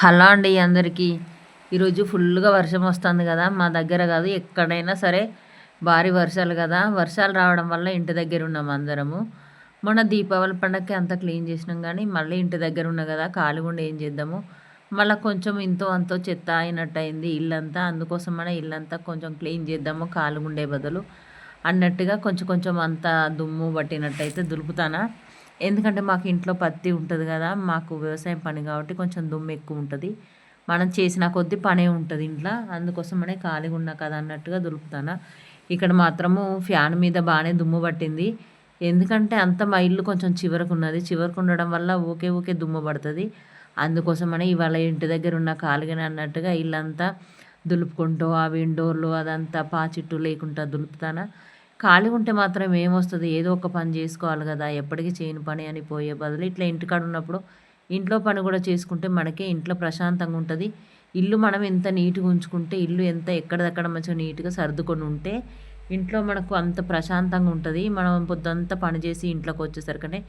Hello అండి అందరికీ. ఈరోజు ఫుల్గా వర్షం వస్తుంది కదా మా దగ్గర కాదు ఎక్కడైనా సరే భారీ వర్షాలు కదా. వర్షాలు రావడం వల్ల ఇంటి దగ్గర ఉన్నాం అందరము. మొన్న దీపావళి పండగకి అంతా క్లీన్ చేసినాం కానీ మళ్ళీ ఇంటి దగ్గర ఉన్న కదా ఖాళీగా ఉండి ఏం చేద్దాము? మళ్ళీ కొంచెం ఇంతో అంతో చెత్త అయినట్టు అయింది ఇల్లంతా. అందుకోసం మన ఇల్లంతా కొంచెం క్లీన్ చేద్దాము ఖాళీగా ఉండే బదులు. అన్నట్టుగా కొంచెం కొంచెం అంతా దుమ్ము పట్టినట్టయితే దులుపుతానా? ఎందుకంటే మాకు ఇంట్లో పత్తి ఉంటుంది కదా మాకు వ్యవసాయం పని కాబట్టి కొంచెం దుమ్ము ఎక్కువ ఉంటుంది. మనం చేసిన కొద్దీ పనే ఉంటుంది ఇంట్లో అందుకోసమనే ఖాళీగా ఉన్నా కదా అన్నట్టుగా దులుపుతాను. ఇక్కడ మాత్రము ఫ్యాన్ మీద బాగానే దుమ్ము పట్టింది. ఎందుకంటే అంత మా ఇల్లు కొంచెం చివరకు ఉన్నది. చివరకు ఉండడం వల్ల ఊకే ఊకే దుమ్ము పడుతుంది. అందుకోసమనే ఇవాళ ఇంటి దగ్గర ఉన్న ఖాళీగానే అన్నట్టుగా ఇల్లంతా దులుపుకుంటూ ఆ విండోర్లు అదంతా పాచిట్టు లేకుండా దులుపుతానా. ఖాళీ ఉంటే మాత్రం ఏమొస్తుంది? ఏదో ఒక పని చేసుకోవాలి కదా ఎప్పటికీ చేయని పని అని పోయే బదులు ఇట్లా ఇంటికాడ ఉన్నప్పుడు ఇంట్లో పని కూడా చేసుకుంటే మనకే ఇంట్లో ప్రశాంతంగా ఉంటుంది. ఇల్లు మనం ఎంత నీట్గా ఉంచుకుంటే ఇల్లు ఎంత ఎక్కడదక్కడ మంచిగా నీట్గా సర్దుకొని ఉంటే ఇంట్లో మనకు అంత ప్రశాంతంగా ఉంటుంది. మనం పొద్దంతా పని చేసి ఇంట్లోకి వచ్చేసరికనే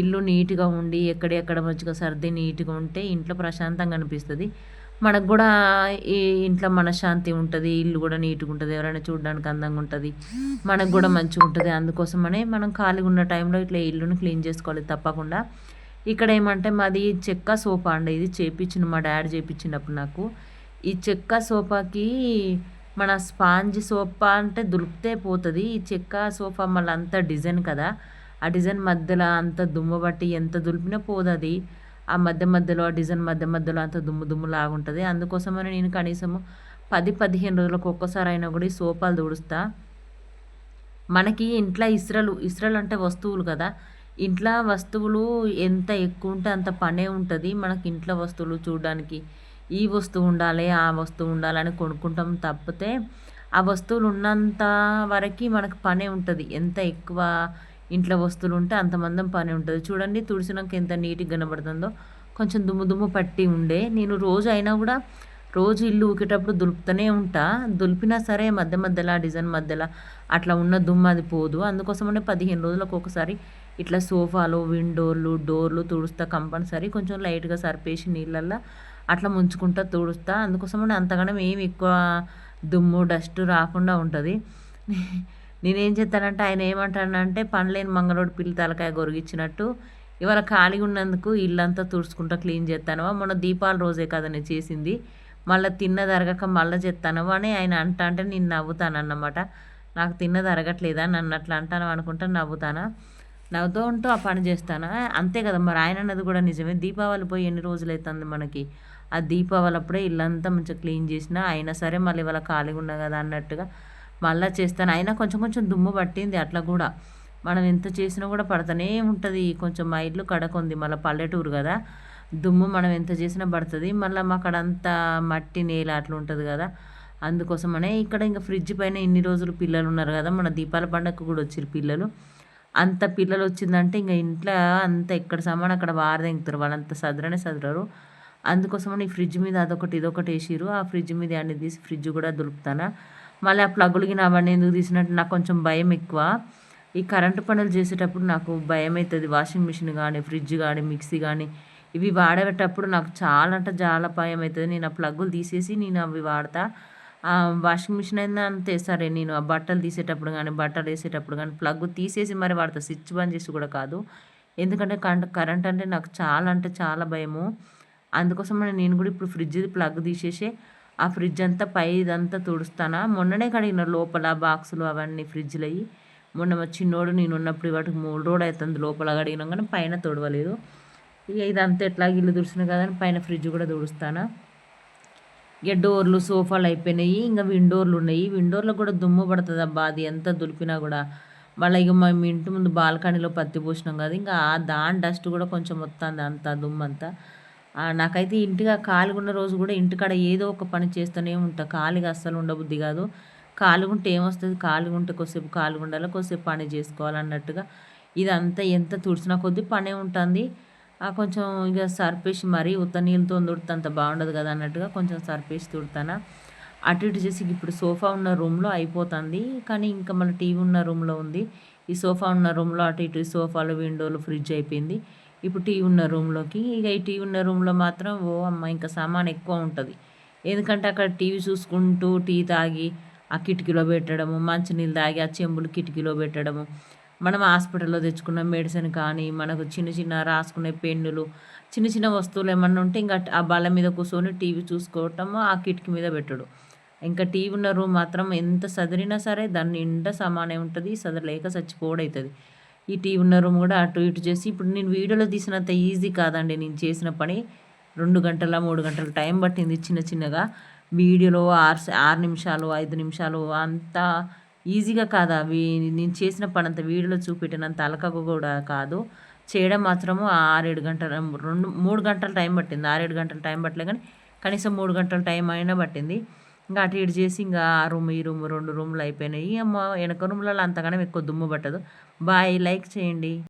ఇల్లు నీట్గా ఉండి ఎక్కడెక్కడ మంచిగా సర్ది నీట్గా ఉంటే ఇంట్లో ప్రశాంతంగా అనిపిస్తుంది. మనకు కూడా ఈ ఇంట్లో మనశ్శాంతి ఉంటుంది ఇల్లు కూడా నీట్గా ఉంటుంది ఎవరైనా చూడడానికి అందంగా ఉంటుంది. మనకు కూడా మంచిగా ఉంటుంది. అందుకోసమనే మనం ఖాళీగా ఉన్న టైంలో ఇట్లా ఇల్లుని క్లీన్ చేసుకోవాలి తప్పకుండా. ఇక్కడ ఏమంటే మాది చెక్క సోఫా అండి. ఇది చేపించిన మా డాడీ చేపించినప్పుడు నాకు. ఈ చెక్క సోఫాకి మన స్పాంజ్ సోఫా అంటే దులిపితే పోతుంది. ఈ చెక్క సోఫా మళ్ళీ అంత డిజైన్ కదా. ఆ డిజైన్ మధ్యలో అంత దుమ్ము బట్టి ఎంత దులిపినా పోదు అది ఆ మధ్య మధ్యలో డిజైన్ మధ్య మధ్యలో అంత దుమ్ము దుమ్ము లాగుంటుంది అందుకోసమని నేను కనీసము పది పదిహేను రోజులకు ఒక్కసారి అయినా కూడా ఈ సోపాలు తుడుస్తా. మనకి ఇంట్లో ఇస్రలు ఇస్రలు అంటే వస్తువులు కదా. ఇంట్లో వస్తువులు ఎంత ఎక్కువ ఉంటే అంత పనే ఉంటుంది. మనకి ఇంట్లో వస్తువులు చూడడానికి ఈ వస్తువు ఉండాలి ఆ వస్తువు ఉండాలని కొనుక్కుంటాం తప్పితే ఆ వస్తువులు ఉన్నంత వరకు మనకు పనే ఉంటుంది. ఎంత ఎక్కువ ఇంట్లో వస్తువులు ఉంటే అంతమందం పని ఉంటుంది. చూడండి తుడిసినాక ఎంత నీట్గా కనబడుతుందో. కొంచెం దుమ్ము దుమ్ము పట్టి ఉండే. నేను రోజు అయినా కూడా రోజు ఇల్లు ఊకేటప్పుడు దులుపుతూనే ఉంటా. దులిపినా సరే మధ్య మధ్యలో డిజైన్ మధ్యలో అట్లా ఉన్న దుమ్ము అది పోదు. అందుకోసమనే పదిహేను రోజులకు ఒకసారి ఇట్లా సోఫాలు విండోర్లు డోర్లు తుడుస్తా కంపల్సరీ. కొంచెం లైట్గా సరిపేసి నీళ్ళల్లో అట్లా ముంచుకుంటా తుడుస్తా. అందుకోసమని అంతగానం ఏమి ఎక్కువ దుమ్ము డస్ట్ రాకుండా ఉంటుంది. నేనేం చేస్తానంటే ఆయన ఏమంటానంటే పనిలేని మంగళోడు పిల్లి తలకాయ గొరిగిచ్చినట్టు ఇవాళ ఖాళీగా ఉన్నందుకు ఇల్లంతా తుడుచుకుంటా క్లీన్ చేస్తాను మొన్న దీపాల రోజే కదా నేను చేసింది. మళ్ళీ తిన్నది అరగక మళ్ళీ చేస్తాను అని ఆయన అంటా అంటే నేను నవ్వుతాను అన్నమాట నాకు తిన్నది అరగట్లేదా? నన్ను అట్లా అంటాను అనుకుంటా నవ్వుతానా. నవ్వుతూ ఉంటూ ఆ పని చేస్తాను? అంతే కదా మరి. ఆయన అన్నది కూడా నిజమే. దీపావళి పోయి ఎన్ని రోజులు అవుతుంది మనకి? ఆ దీపావళి అప్పుడే ఇల్లంతా మంచిగా క్లీన్ చేసినా అయినా సరే మళ్ళీ ఇవాళ ఖాళీగా ఉన్నా కదా అన్నట్టుగా మళ్ళీ చేస్తాను. అయినా కొంచెం కొంచెం దుమ్ము పట్టింది అట్లా కూడా. మనం ఎంత చేసినా కూడా పడతానే ఉంటుంది. కొంచెం మా ఇల్లు కడకుంది మళ్ళీ పల్లెటూరు కదా. దుమ్ము మనం ఎంత చేసినా పడుతుంది. మళ్ళీ అక్కడ మట్టి నేల అట్లా ఉంటుంది కదా. అందుకోసమనే ఇక్కడ ఇంకా ఫ్రిడ్జ్ పైన ఇన్ని రోజులు పిల్లలు ఉన్నారు కదా. మన దీపాల పండగకు కూడా వచ్చారు పిల్లలు. అంత పిల్లలు వచ్చిందంటే ఇంకా ఇంట్లో అంత ఎక్కడ సామాన్ అక్కడ వారదెంగుతారు వాళ్ళంత సదరనే సదరరు. అందుకోసమని ఈ ఫ్రిడ్జ్ మీద అదొకటి ఇదొకటి వేసిరు. ఆ ఫ్రిడ్జ్ మీద అన్ని తీసి ఫ్రిడ్జ్ కూడా దులుపుతానా. మళ్ళీ ఆ ప్లగ్గులకి అవన్నీ ఎందుకు తీసినట్టు నాకు కొంచెం భయం ఎక్కువ. ఈ కరెంటు పనులు చేసేటప్పుడు నాకు భయం అవుతుంది వాషింగ్ మిషన్ కానీ ఫ్రిడ్జ్ కానీ మిక్సీ కానీ ఇవి వాడేటప్పుడు నాకు చాలా అంటే చాలా భయం అవుతుంది నేను ఆ ప్లగ్గులు తీసేసి నేను అవి వాడతా. వాషింగ్ మిషన్ అయినా అంతే. సరే నేను ఆ బట్టలు తీసేటప్పుడు కానీ బట్టలు వేసేటప్పుడు కానీ ప్లగ్ తీసేసి మరి వాడతా. స్విచ్ బంద్ చేసి కూడా కాదు. ఎందుకంటే కరెంట్ అంటే నాకు చాలా అంటే చాలా భయము. అందుకోసం నేను కూడా ఇప్పుడు ఫ్రిడ్జ్ ప్లగ్ తీసేసి ఆ ఫ్రిడ్జ్ అంతా పై ఇదంతా తుడుస్తానా? మొన్ననే కడిగిన లోపల బాక్సులు అవన్నీ ఫ్రిడ్జ్లు అయ్యి మొన్న మా చిన్నోడు నేను ఉన్నప్పుడు వాటికి మూడు రోజులు అవుతుంది లోపల కడిగినాం కానీ పైన తుడవలేదు. ఇక ఇదంతా ఎట్లా ఇల్లు తుడిచినా కదా పైన ఫ్రిడ్జ్ కూడా తుడుస్తానా? ఇక డోర్లు సోఫాలు అయిపోయినాయి ఇంకా విండోర్లు ఉన్నాయి. విండోర్లో కూడా దుమ్ము పడుతుంది అబ్బా అది ఎంత దులిపినా కూడా. మళ్ళీ ఇక మేము ఇంటి ముందు బాల్కనీలో పత్తి పోసినాం కదా ఇంకా దాని డస్ట్ కూడా కొంచెం వస్తుంది అంత దుమ్ము అంతా నాకైతే ఇంటిగా ఖాళీగా ఉన్న రోజు కూడా ఇంటికాడ ఏదో ఒక పని చేస్తూనే ఉంటా. ఖాళీగా అస్సలు ఉండబుద్ధి కాదు. ఖాళీగా ఉంటే ఏమొస్తుంది? ఖాళీగా ఉంటే కొద్దిసేపు ఖాళీగా ఉండాలి కొద్దిసేపు పని చేసుకోవాలన్నట్టుగా. ఇదంతా ఎంత తుడిచినా కొద్దీ పనే ఉంటుంది. కొంచెం ఇక సర్పేసి మరీ ఉత్త నీళ్ళతో తుడితే అంత బాగుండదు కదా అన్నట్టుగా కొంచెం సర్పేసి తుడతానా. అటు ఇటు చేసి ఇప్పుడు సోఫా ఉన్న రూమ్లో అయిపోతుంది. కానీ ఇంకా మళ్ళీ టీవీ ఉన్న రూమ్లో ఉంది. ఈ సోఫా ఉన్న రూమ్లో అటు ఇటు సోఫాలు విండోలు ఫ్రిడ్జ్ అయిపోయింది. ఇప్పుడు టీ ఉన్న రూమ్లోకి ఇక ఈ టీ ఉన్న రూమ్లో మాత్రం ఓ అమ్మ ఇంకా సామాన్ ఎక్కువ ఉంటుంది. ఎందుకంటే అక్కడ టీవీ చూసుకుంటూ టీ తాగి ఆ కిటికీలో పెట్టడము మంచినీళ్ళు తాగి ఆ చెంబులు కిటికీలో పెట్టడము. మనం హాస్పిటల్లో తెచ్చుకున్న మెడిసిన్ కానీ మనకు చిన్న చిన్న రాసుకునే పెన్నులు చిన్న చిన్న వస్తువులు ఏమన్నా ఉంటే ఇంకా ఆ బల్ల మీద కూర్చొని టీవీ చూసుకోవటము ఆ కిటికీ మీద పెట్టడు. ఇంకా టీవీ ఉన్న రూమ్ మాత్రం ఎంత సదిరినా సరే దాని నిండా సమానే ఉంటుంది సదరలేక చచ్చిపోవడవుతుంది ఈ టీ ఉన్న రూమ్ కూడా అటు ఇటు చేసి ఇప్పుడు నేను వీడియోలో తీసినంత ఈజీ కాదండి నేను చేసిన పని. రెండు గంటల మూడు గంటల టైం పట్టింది చిన్న చిన్నగా. వీడియోలో ఆరు ఆరు నిమిషాలు ఐదు నిమిషాలు అంత ఈజీగా కాదు? అవి నేను చేసిన పని అంత వీడియోలో చూపెట్టినంత అలకకు కూడా కాదు. చేయడం మాత్రము ఆరేడు గంటల రెండు మూడు గంటల టైం పట్టింది. ఆరేడు గంటల టైం పట్టలే కానీ కనీసం మూడు గంటల టైం అయినా పట్టింది. ఇంకా అటు ఇటు చేసి ఇంకా ఆ రూమ్ ఈ రూమ్ రెండు రూములు అయిపోయినాయి. అమ్మ వెనక రూమ్లలో అంతగానే ఎక్కువ దుమ్ము పట్టదు. బాయ్ లైక్ చేయండి.